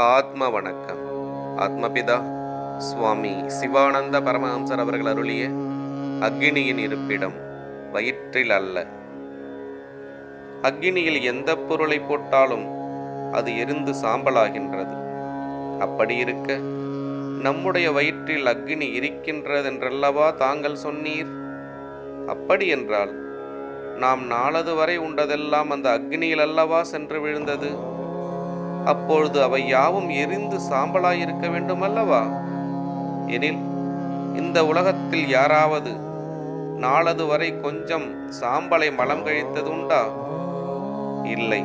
ஆத்ம வணக்கம் ஆத்மபிதா சுவாமி சிவானந்த பரமஹம்சர் அவர்கள் அருளிய அக்னியின் இருப்பிடம் வயிற்றில் அல்ல அக்னியில் எந்த பொருளை போட்டாலும் அது எரிந்து சாம்பலாகின்றது. அப்படி இருக்க நம்முடைய வயிற்றில் அக்னி இருக்கின்றதென்றல்லவா தாங்கள் சொன்னீர்? அப்படி என்றால் நாம் நாளது வரை உண்டதெல்லாம் அந்த அக்னியில் அல்லவா சென்று விழுந்தது? அப்பொழுது அவை யாவும் எரிந்து சாம்பலாயிருக்க வேண்டும் அல்லவா எனில் இந்த உலகத்தில் யாராவது நாளது வரை கொஞ்சம் சாம்பலை மலம் கழித்தது உண்டா? இல்லை.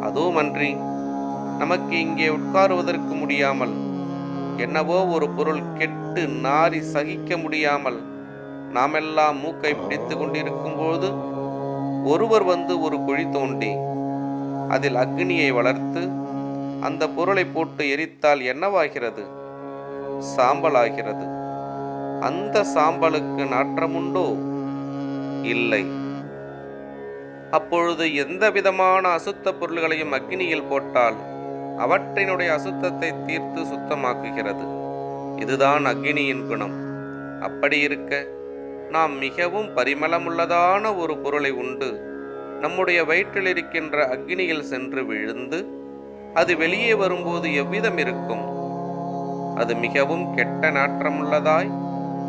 அதுவுமன்றி நமக்கு இங்கே உட்காருவதற்கு முடியாமல் என்னவோ ஒரு பொருள் கெட்டு நாரி சகிக்க முடியாமல் நாமெல்லாம் மூக்கை பிடித்து கொண்டிருக்கும் போது ஒருவர் வந்து ஒரு குழி தோண்டி அதில் அக்னியை வளர்த்து அந்த பொருளை போட்டு எரித்தால் என்னவாகிறது? சாம்பலாகிறது. அந்த சாம்பலுக்கு நாற்றமுண்டோ? இல்லை. அப்பொழுது எந்த விதமான அசுத்த பொருள்களையும் அக்னியில் போட்டால் அவற்றினுடைய அசுத்தத்தை தீர்த்து சுத்தமாக்குகிறது. இதுதான் அக்னியின் குணம். அப்படி இருக்க நாம் மிகவும் பரிமளமுள்ளதான ஒரு பொருளை உண்டு. நம்முடைய வயிற்றில் இருக்கின்ற அக்னியில் சென்று விழுந்து அது வெளியே வரும்போது எவ்விதம் இருக்கும்? அது மிகவும் கெட்ட நாற்றமுள்ளதாய்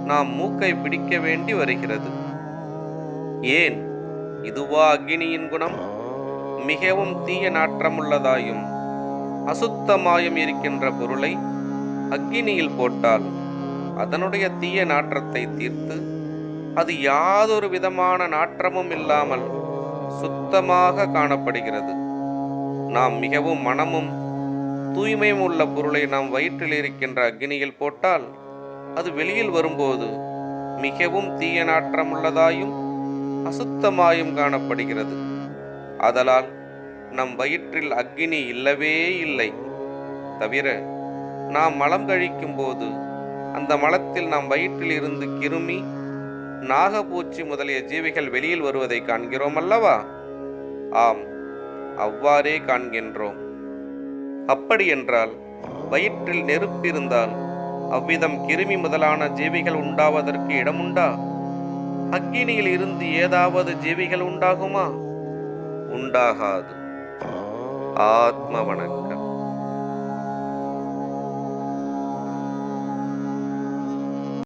நாம் மூக்கை பிடிக்க வேண்டி வருகிறது. ஏன்? இதுவா அக்னியின் குணம்? மிகவும் தீய நாற்றமுள்ளதாயும் அசுத்தமாயும் இருக்கின்ற பொருளை அக்னியில் போட்டால் அதனுடைய தீய நாற்றத்தை தீர்த்து அது யாதொரு விதமான நாற்றமும் இல்லாமல் சுத்தமாக காணப்படுகிறது. நாம் மிகவும் மனமும் தூய்மையும் உள்ள பொருளை நாம் வயிற்றில் இருக்கின்ற அக்னியில் போட்டால் அது வெளியில் வரும்போது மிகவும் தீய நாற்றம் உள்ளதாயும் அசுத்தமாயும் காணப்படுகிறது. ஆதலால் நம் வயிற்றில் அக்னி இல்லவே இல்லை. தவிர நாம் மலம் கழிக்கும் போது அந்த மலத்தில் நாம் வயிற்றில் இருந்து கிருமி நாகப்பூச்சி முதலிய ஜீவிகள் வெளியில் வருவதை காண்கிறோம் அல்லவா ஆம் அவ்வாறே காண்கின்றோம். அப்படியென்றால் வயிற்றில் நெருப்பிருந்தால் அவ்விதம் கிருமி முதலான ஜீவிகள் உண்டாவதற்கு இடமுண்டா? அக்கினியில் இருந்து ஏதாவது ஜீவிகள் உண்டாகுமா? உண்டாகாது. ஆத்ம வணக்கம்.